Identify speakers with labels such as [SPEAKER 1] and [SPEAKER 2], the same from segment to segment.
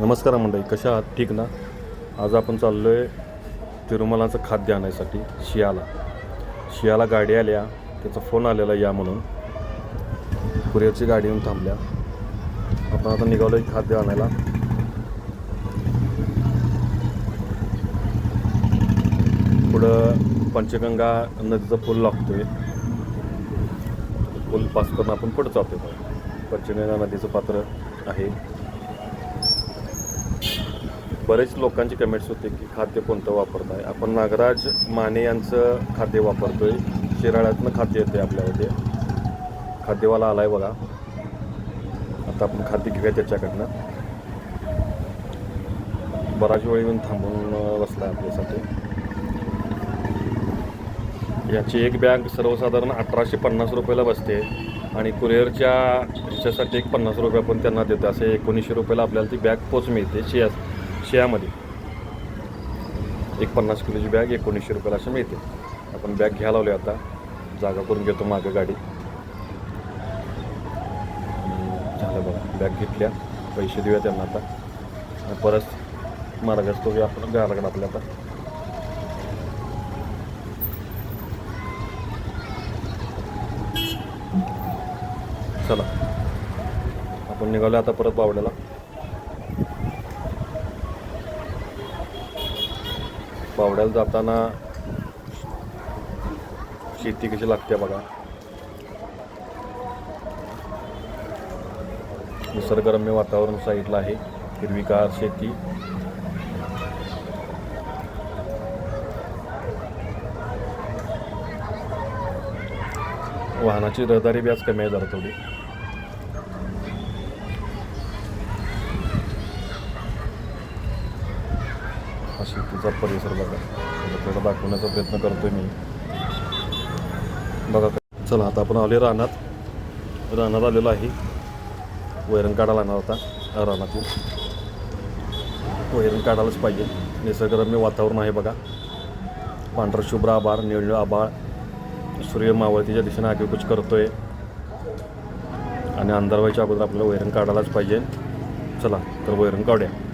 [SPEAKER 1] नमस्कार मंडळी कशा आहात? ठीक ना? आज आपण चाललो आहे तिरुमलाचं खाद्य आणायसाठी शियाला. शियाला गाडी आल्या त्याचा फोन आलेला या म्हणून. कुरिअरची गाडी येऊन थांबल्या. आपण आता निघालो आहे खाद्य आणायला. पुढं पंचगंगा नदीचं पूल लागतो आहे पूल पास करून आपण पुढं जातोय. पंचगंगा नदीचं पात्र आहे. बरेच लोकांची कमेंट्स होते की खाद्य कोणतं वापरताय? आपण नागराज माने यांचं खाद्य वापरतोय. शिराळ्यातनं खाद्य येते आपल्यामध्ये खाद्यवाला आलाय बघा. आता आपण खाद्य घेऊया त्याच्याकडनं. बराच वेळ येऊन थांबून अं, बसलाय आपल्यासाठी. याची एक बॅग सर्वसाधारण अठराशे पन्नास रुपयाला बसते. आणि कुरिअरच्या ह्याच्यासाठी एक पन्नास रुपये आपण त्यांना देतो. असे एकोणीसशे रुपयाला आपल्याला ती बॅग पोच मिळते. शिया शियामध्ये एक पन्नास किलोची बॅग एकोणीसशे रुपयाला अशी मिळते. आपण बॅग घ्यायला लावली आता. जागा करून घेतो मागं गाडी. झालं बघा बॅग घेतल्या. पैसे देऊया त्यांना आता. आणि परत मार्गात तो आपण लागणार आपल्या आता. चला. आपण निघालो आता परत बावड्याला. पावड्याला जाताना शेती कशी लागते बघा. निसर्गरम्य वातावरण साईडला आहे हिरवीगार शेती. वाहनाची रहदारी बी आज कमी आहे जरा थोडी. हा शेतीचा परिसर बघा. आता थोडा दाखवण्याचा प्रयत्न करतोय मी. बघा चला आता आपण आले रानात. रानात आलेलो आहे. वैरण काढायला आणणार होता रानातून. वैरण काढायलाच पाहिजे. निसर्गरम्य वातावरण आहे बघा. पांढरं शुभ्र आभाळ निळ आभाळ. सूर्य मावळतीच्या दिशेने आगेकूच करतोय. आणि अंधार व्हायच्या अगोदर आपल्याला वैरण काढायलाच पाहिजे. चला तर वैरण काढूया.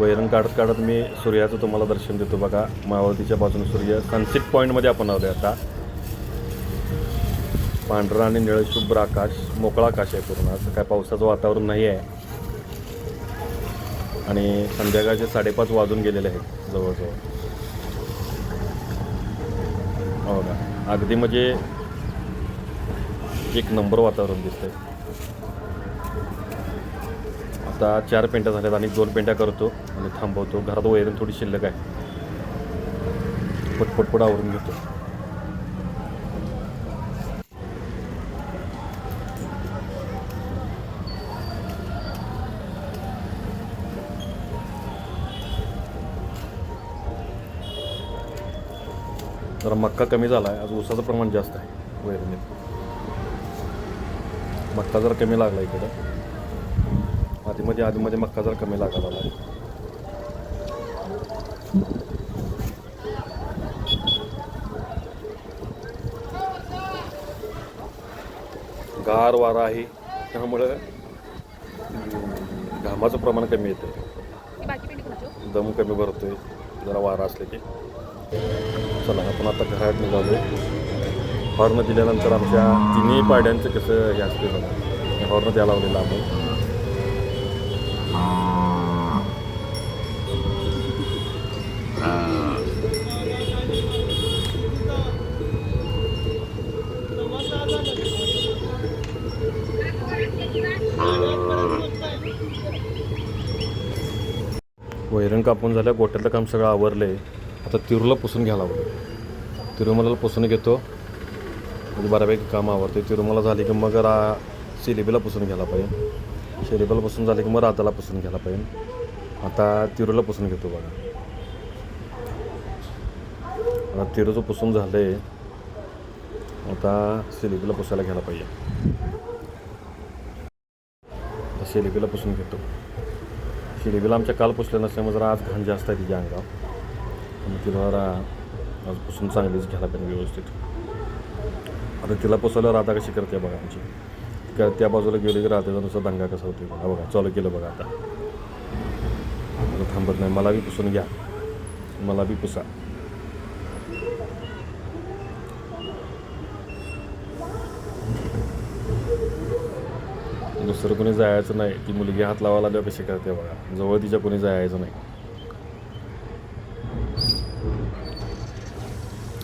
[SPEAKER 1] वैरण काढत काढत मी सूर्याचं तुम्हाला दर्शन देतो बघा. मावळतीच्या बाजूने सूर्य. सनसेट पॉईंटमध्ये आपण आलो आता. पांढरा आणि निळ शुभ्र आकाश मोकळा आकाश आहे पूर्ण. असं काय पावसाचं वातावरण नाही आहे. आणि संध्याकाळचे साडेपाच वाजून गेलेले आहेत जवळजवळ. हो का? अगदी म्हणजे एक नंबर वातावरण दिसतंय. आता चार पेंट्या झाल्यात आणि दोन पेंट्या करतो आणि थांबवतो. घरात वैरण थोडी शिल्लक आहे. पटपटपट आवरून घेतो. जरा मक्का कमी झाला आहे आज ऊसाचं प्रमाण जास्त आहे वैरणीत. मक्का जरा कमी लागला इकडं. आधीमध्ये आधीमध्ये मक्का जरा कमी लागायला लागला गार वारा आहे. त्यामुळं घामाचं प्रमाण कमी येतं
[SPEAKER 2] कुठं
[SPEAKER 1] दम कमी भरतोय. जरा वारा असले की. चला आपण आता घरात निघालो हॉर्न दिल्यानंतर आमच्या तिन्ही पाड्यांचं कसं हे असते हॉर्न द्यायला लावलेलं आपण वैरण कापून झालं गोट्यातलं काम सगळं आवरलं. आहे आता तिरूला पुसून घ्यायला हवं तिरुमलाला पुसून घेतो. म्हणजे बऱ्यापैकी काम आवडते तिरुमला झाली की मग रा सिलेबीला पुसून घ्यायला पाहिजे. सिलेबीला पुसून झाली की मग राधाला पुसून घ्यायला पाहिजे. आता तिरूला पुसून घेतो बघा. आता तिरूचं पुसून झालं आहे आता सिलेबीला पुसायला घ्यायला पाहिजे. आता पुसून घेतो. शिलेबीला आमच्या काल पुसल्या नसल्यामुळे जरा आज घाण जास्त आहे तिच्या अंगावर. आणि तिला जरा आज पुसून चांगलीच घ्यायला पाहिजे व्यवस्थित. आता तिला पुसवल्यावर आता कशी करते बघा आमची. ती त्या बाजूला गेली की रात्रीचा नुसता दंगा कसा होतो बघा. बघा चालू केलं बघा आता. आता थांबत नाही. मला बी पुसून घ्या. मला बी पुसा. दुसरं कोणी जायचं नाही. ती मुलगी हात लावायला द्या कशी करते बघा. जवळ तिच्या कोणी जायचं नाही.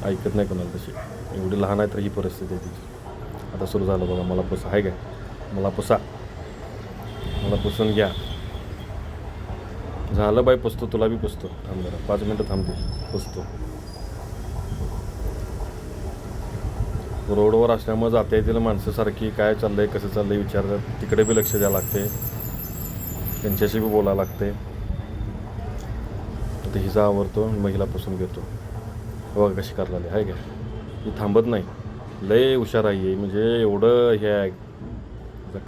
[SPEAKER 1] ऐकत नाही कोणाला तशी. एवढी लहान आहे तर ही परिस्थिती आहे तिची. आता सुरू झालं बघा. मला पुसा. आहे काय मला पुसा. मला पुसून घ्या. झालं बाई पुसतो. तुला बी पुसतो. थांब जरा. पाच मिनटं थांबते. पुसतो. रोडवर असल्यामुळे जाता येतील माणसं सारखी काय आहे कसं चाललं आहे विचारतात तिकडे बी लक्ष द्यावं लागते. त्यांच्याशी बी बोलावं लागते. आता हिचा आवडतो महिलापासून घेतो. बघा कशी करायला आहे का? ही थांबत नाही. लय हुशार आहे म्हणजे एवढं हे आहे.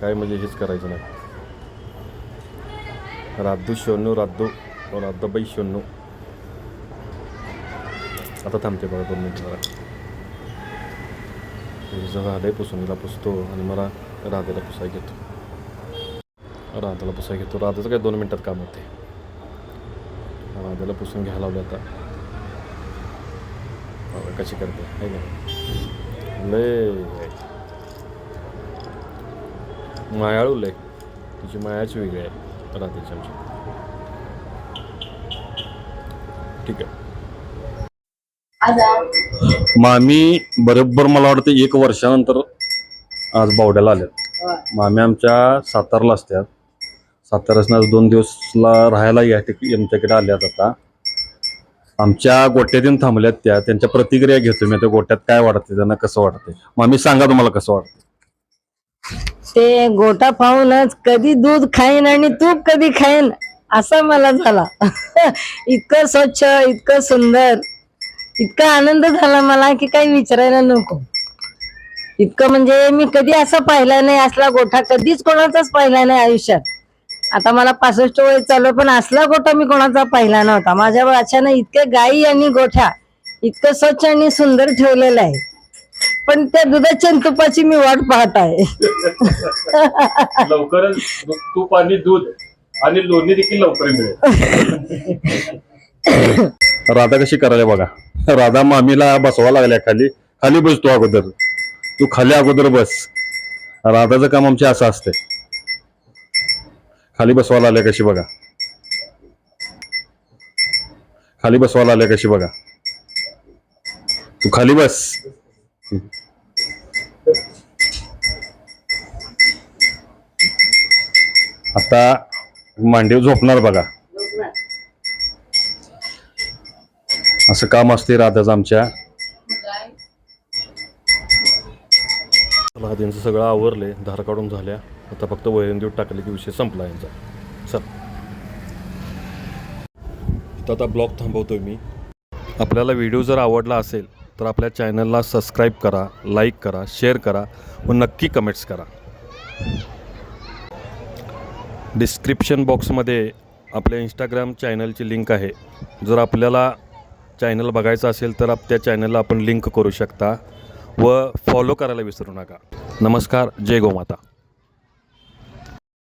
[SPEAKER 1] काय म्हणजे हेच करायचं नाही. राधू शोनू राधू राधाबाई शोनू. आता थांबते बघा दोन मिनिट जरा. हिचं झालंय पुसून हिला पुसतो आणि मला राधेला पुसाय घेतो राधाला पुसाय घेतो राधाचं काय दोन मिनटात काम होते राधाला पुसून घ्यायला लावलं आता कशी करते आहे का लय मायाळू लय तिची मायाच वेगळी आहे राधेची आमची ठीक आहे मामी बरोबर मला वाटतं एक वर्षानंतर आज बावड्याला आल्यात. मामी आमच्या सातारला असतात साताऱ्यासनं आज दोन दिवसला राहायला या ठिकाणी आमच्याकडे आल्यात आता. आमच्या गोट्यातून थांबल्यात त्या. त्यांच्या प्रतिक्रिया घेतो मी. त्या गोट्यात काय वाटते त्यांना कसं वाटते मामी सांगा तुम्हाला कसं वाटतं
[SPEAKER 2] ते गोटा पाहूनच कधी दूध खाईन आणि तूप कधी खाईन असा मला झाला. इतकं स्वच्छ इतकं सुंदर. इतका आनंद झाला मला की काही विचारायला नको. इतकं म्हणजे मी कधी असं पाहिला नाही असला गोठा कधीच कोणाचाच पाहिला नाही आयुष्यात. आता मला पासष्ट वय चालू पण असला गोठा मी कोणाचा पाहिला नव्हता. माझ्या अचानक इतके गायी आणि गोठ्या इतकं स्वच्छ आणि सुंदर ठेवलेलं आहे. पण त्या दुधाच्या तुपाची मी वाट पाहत आहे.
[SPEAKER 1] लवकरच तूप आणि दूध आणि लोणी देखील लवकर मिळेल. राधा कशी करायला बघा. राधा मामीला बसवा लागल्या खाली. खाली बस तू अगोदर. तू खाली अगोदर बस. राधाचं काम आमचे असं असते खाली बसवायला आल्या कशी बघा. खाली बसवायला आल्या कशी बघा. तू खाली बस. आता मांडीव झोपणार बघा. असं काम असते राधाचं आमच्या. मला त्यांचं सगळं आवरले धार काढून झाल्या. आता फक्त वैरण देऊन टाकले की विषय संपला यांचा. चल. आता ब्लॉग थांबवतोय मी. आपल्याला व्हिडिओ जर आवडला असेल तर आपल्या चॅनलला सबस्क्राईब करा लाईक करा शेअर करा व नक्की कमेंट्स करा. डिस्क्रिप्शन बॉक्समध्ये आपल्या इंस्टाग्राम चॅनलची लिंक आहे. जर आपल्याला चॅनल बघायचं असेल तर आप त्या चॅनलला आपण लिंक करू शकता व फॉलो करायला विसरू नका. नमस्कार जय गोमाता.